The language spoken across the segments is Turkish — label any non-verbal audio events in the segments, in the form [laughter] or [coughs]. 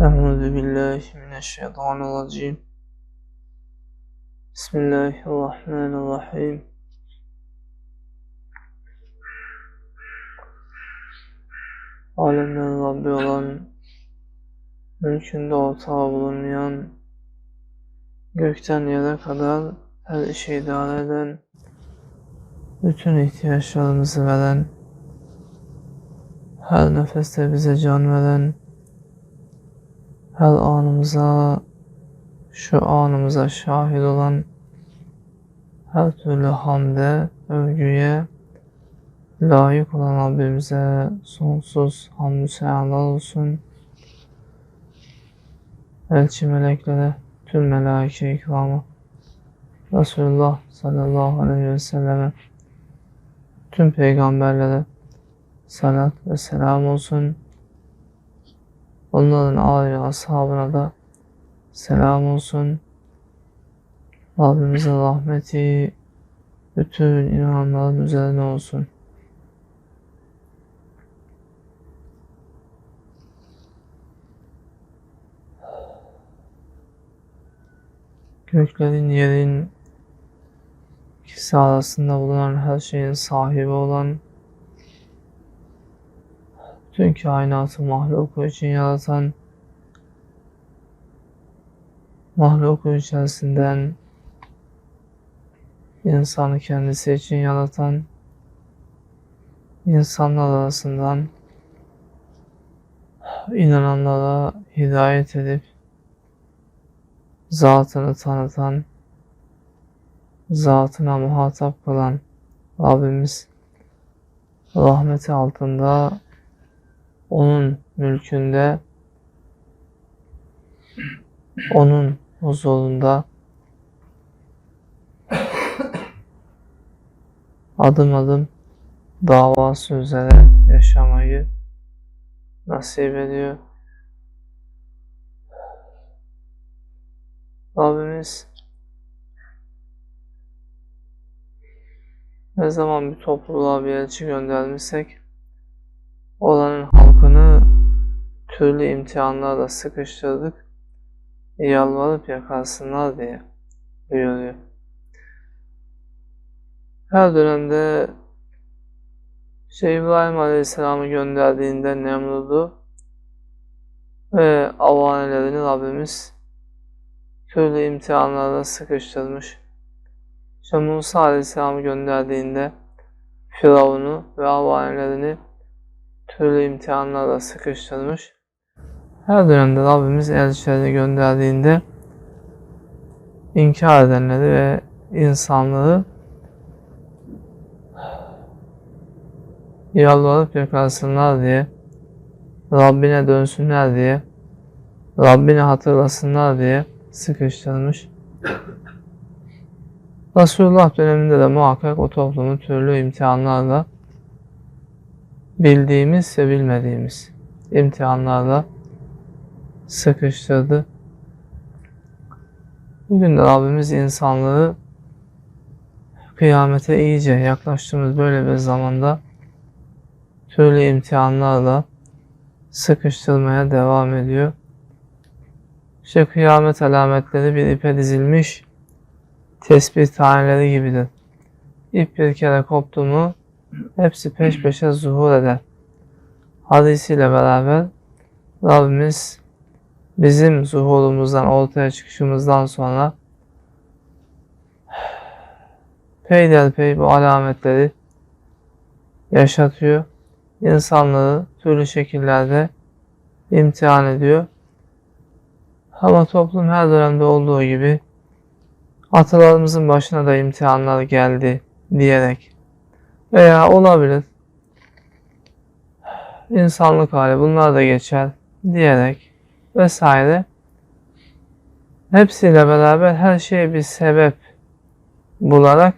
Euzu billahi mineşşeytanirracim. Bismillahirrahmanirrahim. Alemden Rabbi olan, mülkünde ortağı bulunmayan, gökten yere kadar her işi idare eden, bütün ihtiyaçlarımızı veren, her nefeste bize can veren, her anımıza, şu anımıza şahit olan, her türlü hamde, övgüye layık olan Rabbimize sonsuz hamdü seyalar olsun. Elçi meleklere, tüm melaike ikramı, Resulullah sallallahu aleyhi ve selleme, tüm peygamberlere salat ve selam olsun. Onların âli ashabına da selam olsun. Rabbimizin rahmeti bütün inananların üzerine olsun. Göklerin, yerin ikisi arasında bulunan her şeyin sahibi olan, tüm kainatı mahluku için yaratan, mahluku içerisinden insanı kendisi için yaratan, insanlar arasından inananlara hidayet edip zatını tanıtan, zatına muhatap kılan Rabbimiz rahmeti altında onun mülkünde onun huzurunda adım adım davası üzere yaşamayı nasip ediyor. Rabbimiz ne zaman bir topluluğa bir elçi göndermişsek oranın türlü imtihanlarla sıkıştırdık yalvarıp yakarsınlar diye buyuruyor. Her dönemde işte İbrahim Aleyhisselam'ı gönderdiğinde Nemrud'u ve avanelerini Rabbimiz türlü imtihanlara sıkıştırmış. İşte Musa Aleyhisselam'ı gönderdiğinde Firavun'u ve avanelerini türlü imtihanlarla sıkıştırmış. Her dönemde Rabbimiz elçilerini gönderdiğinde inkar edenleri ve insanlığı yalvarıp yakarsınlar diye, Rabbine dönsünler diye, Rabbini hatırlasınlar diye sıkıştırmış. [coughs] Resulullah döneminde de muhakkak o toplumu türlü imtihanlarla bildiğimiz ve bilmediğimiz imtihanlarla sıkıştırdı. Bugün de Rabbimiz insanlığı kıyamete iyice yaklaştığımız böyle bir zamanda türlü imtihanlarla sıkıştırmaya devam ediyor. İşte kıyamet alametleri bir ipe dizilmiş tespih taneleri gibidir. İp bir kere koptu mu hepsi peş peşe zuhur eder. Hadisiyle beraber Rabbimiz bizim zuhurumuzdan, ortaya çıkışımızdan sonra peyderpey bu alametleri yaşatıyor. İnsanları türlü şekillerde imtihan ediyor. Ama toplum her dönemde olduğu gibi atalarımızın başına da imtihanlar geldi diyerek veya olabilir insanlık hali bunlar da geçer diyerek vesaire hepsiyle beraber her şeye bir sebep bularak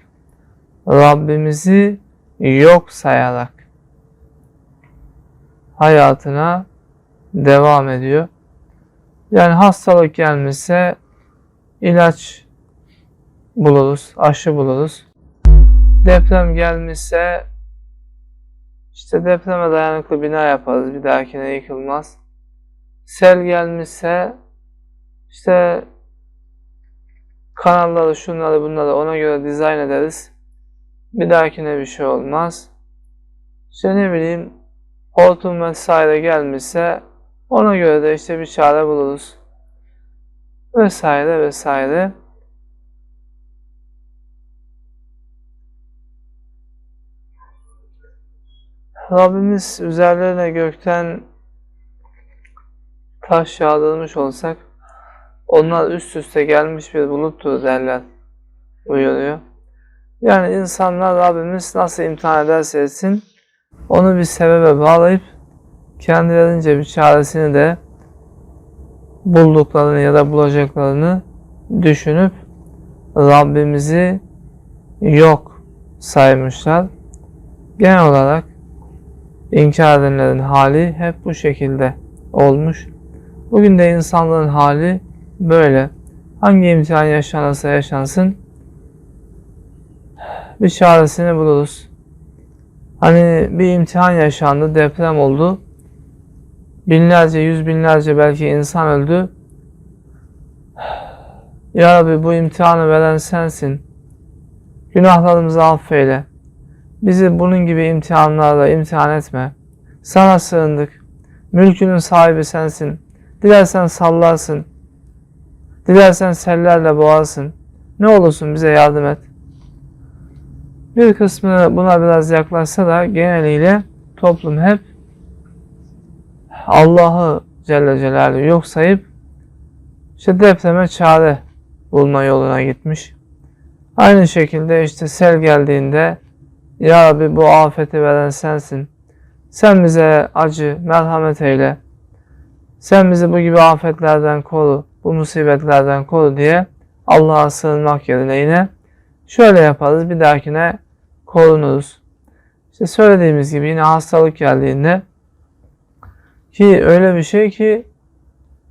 Rabbimizi yok sayarak hayatına devam ediyor. Yani hastalık gelmişse ilaç buluruz, aşı buluruz. Deprem gelmişse işte depreme dayanıklı bina yaparız. Bir dahakine yıkılmaz. Sel gelmişse işte kanalları şunları bunları ona göre dizayn ederiz. Bir dahakine bir şey olmaz. İşte ne bileyim hortum vesaire gelmişse ona göre de işte bir çare buluruz. Vesaire vesaire. Rabbimiz üzerlerine gökten taş yağdırmış olsak onlar üst üste gelmiş bir buluttur derler buyuruyor. Yani insanlar Rabbimiz nasıl imtihan ederse etsin onu bir sebebe bağlayıp kendilerince bir çaresini de bulduklarını ya da bulacaklarını düşünüp Rabbimizi yok saymışlar. Genel olarak inkar edenlerin hali hep bu şekilde olmuş. Bugün de insanların hali böyle. Hangi imtihan yaşanırsa yaşansın bir çaresini buluruz. Hani bir imtihan yaşandı, deprem oldu. Binlerce, yüz binlerce belki insan öldü. Ya Rabbi bu imtihanı veren sensin. Günahlarımızı affeyle. Bizi bunun gibi imtihanlarla imtihan etme. Sana sığındık. Mülkünün sahibi sensin. Dilersen sallarsın. Dilersen sellerle boğarsın. Ne olursun bize yardım et. Bir kısmı buna biraz yaklaşsa da geneliyle toplum hep Allah'ı Celle Celaluhu yok sayıp işte depreme çare bulma yoluna gitmiş. Aynı şekilde işte sel geldiğinde Ya Rabbi bu afeti veren sensin. Sen bize acı, merhamet eyle. Sen bizi bu gibi afetlerden koru, bu musibetlerden koru diye Allah'a sığınmak yerine yine şöyle yaparız. Bir dahakine korunuruz. İşte söylediğimiz gibi yine hastalık geldiğinde ki öyle bir şey ki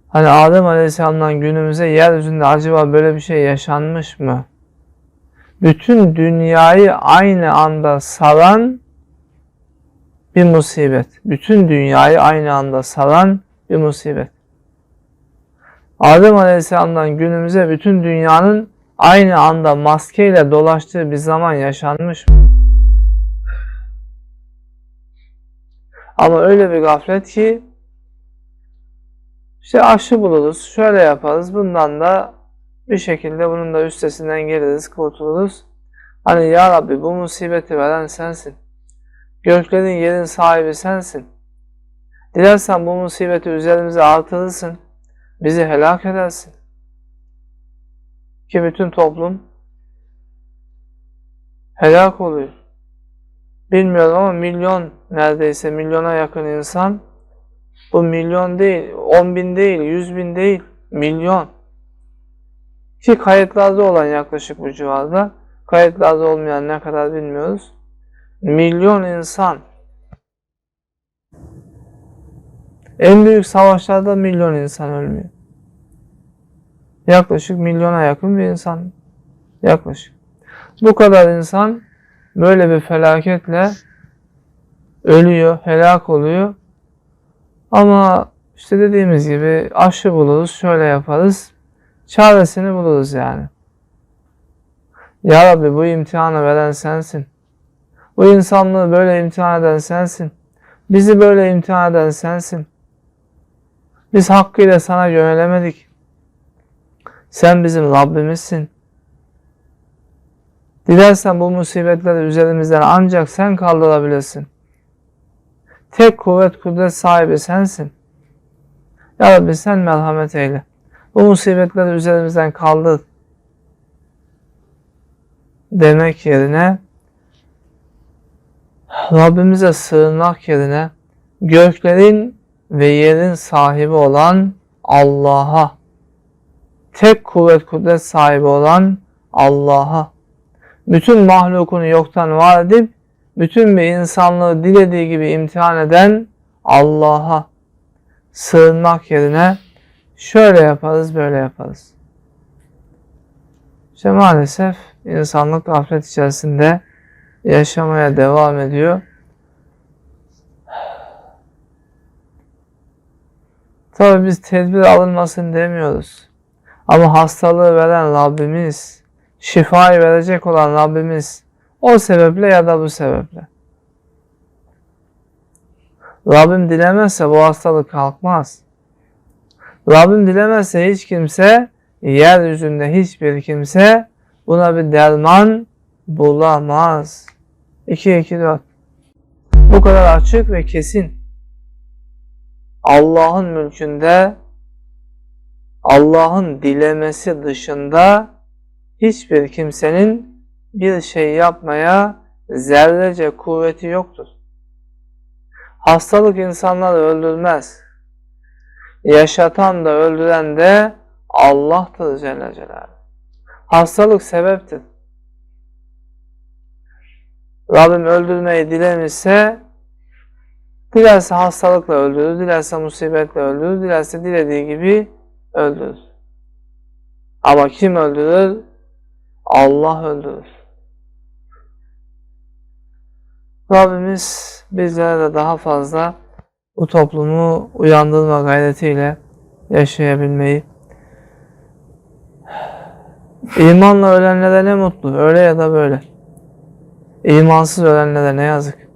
hani Adem Aleyhisselam'dan günümüze yeryüzünde acaba böyle bir şey yaşanmış mı? Bütün dünyayı aynı anda saran bir musibet. Bütün dünyayı aynı anda saran bir musibet. Adem Aleyhisselam'dan günümüze bütün dünyanın aynı anda maskeyle dolaştığı bir zaman yaşanmış mı? Ama öyle bir gaflet ki işte aşı buluruz, şöyle yaparız, bundan da bir şekilde bunun da üstesinden geliriz, kurtuluruz. Hani Ya Rabbi bu musibeti veren sensin. Göklerin yerin sahibi sensin. Dilersen bu musibeti üzerimize artırırsın. Bizi helak edersin. Ki bütün toplum helak oluyor. Bilmiyorum ama milyon neredeyse milyona yakın insan bu milyon değil, on bin değil, yüz bin değil, milyon. Ki kayıtlarda olan yaklaşık bu civarda. Kayıtlarda olmayan ne kadar bilmiyoruz. Milyon insan. En büyük savaşlarda milyon insan ölmüyor. Yaklaşık milyona yakın bir insan. Yaklaşık. Bu kadar insan böyle bir felaketle ölüyor, helak oluyor. Ama işte dediğimiz gibi aşı buluruz, şöyle yaparız. Çaresini buluruz yani. Ya Rabbi bu imtihanı veren sensin. Bu insanlığı böyle imtihan eden sensin. Bizi böyle imtihan eden sensin. Biz hakkıyla sana yönelemedik. Sen bizim Rabbimizsin. Dilersen bu musibetleri üzerimizden ancak sen kaldırabilirsin. Tek kuvvet kudret sahibi sensin. Ya Rabbi sen merhamet eyle. Bu musibetleri üzerimizden kaldır. Demek yerine Rabbimize sığınmak yerine göklerin ve yerin sahibi olan Allah'a tek kuvvet kudret sahibi olan Allah'a bütün mahlukunu yoktan var edip bütün bir insanlığı dilediği gibi imtihan eden Allah'a sığınmak yerine şöyle yaparız, böyle yaparız. İşte maalesef insanlık gaflet içerisinde yaşamaya devam ediyor. Tabi biz tedbir alınmasın demiyoruz. Ama hastalığı veren Rabbimiz, şifayı verecek olan Rabbimiz o sebeple ya da bu sebeple. Rabbim dilemezse bu hastalık kalkmaz. Rabbim dilemezse hiç kimse, yeryüzünde hiçbir kimse buna bir derman bulamaz. 2 2 4 Bu kadar açık ve kesin. Allah'ın mülkünde Allah'ın dilemesi dışında hiçbir kimsenin bir şey yapmaya zerrece kuvveti yoktur. Hastalık insanları öldürmez. Yaşatan da öldüren de Allah'tır Celle Celaluhu. Hastalık sebeptir. Rabbim öldürmeyi dilemişse dilerse hastalıkla öldürür, dilerse musibetle öldürür, dilerse dilediği gibi öldürür. Ama kim öldürür? Allah öldürür. Rabbimiz bizlere de daha fazla bu toplumu uyandırma gayretiyle yaşayabilmeyi, imanla ölenlere ne mutlu, öyle ya da böyle. İmansız ölenlere ne yazık.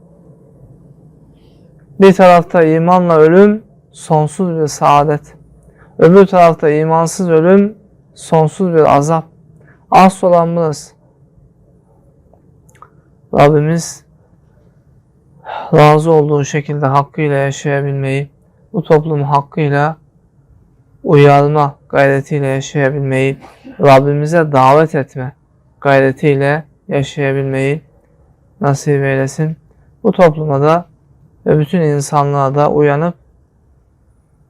Bir tarafta imanla ölüm sonsuz bir saadet. Öbür tarafta imansız ölüm sonsuz bir azap. Asıl olan burası. Rabbimiz razı olduğu şekilde hakkıyla yaşayabilmeyi, bu toplumu hakkıyla uyarma gayretiyle yaşayabilmeyi, Rabbimize davet etme gayretiyle yaşayabilmeyi nasip eylesin. Bu topluma da ve bütün insanlığa da uyanıp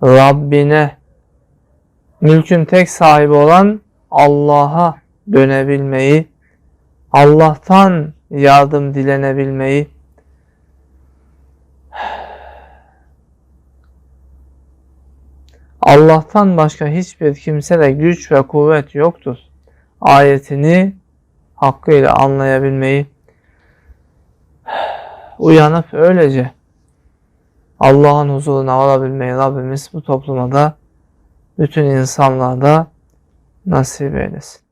Rabbine mülkün tek sahibi olan Allah'a dönebilmeyi, Allah'tan yardım dilenebilmeyi, Allah'tan başka hiçbir kimsede güç ve kuvvet yoktur. Ayetini hakkıyla anlayabilmeyi, uyanıp öylece Allah'ın huzuruna varabilmeyi Rabbimiz bu topluma da bütün insanlığa da nasip eylesin.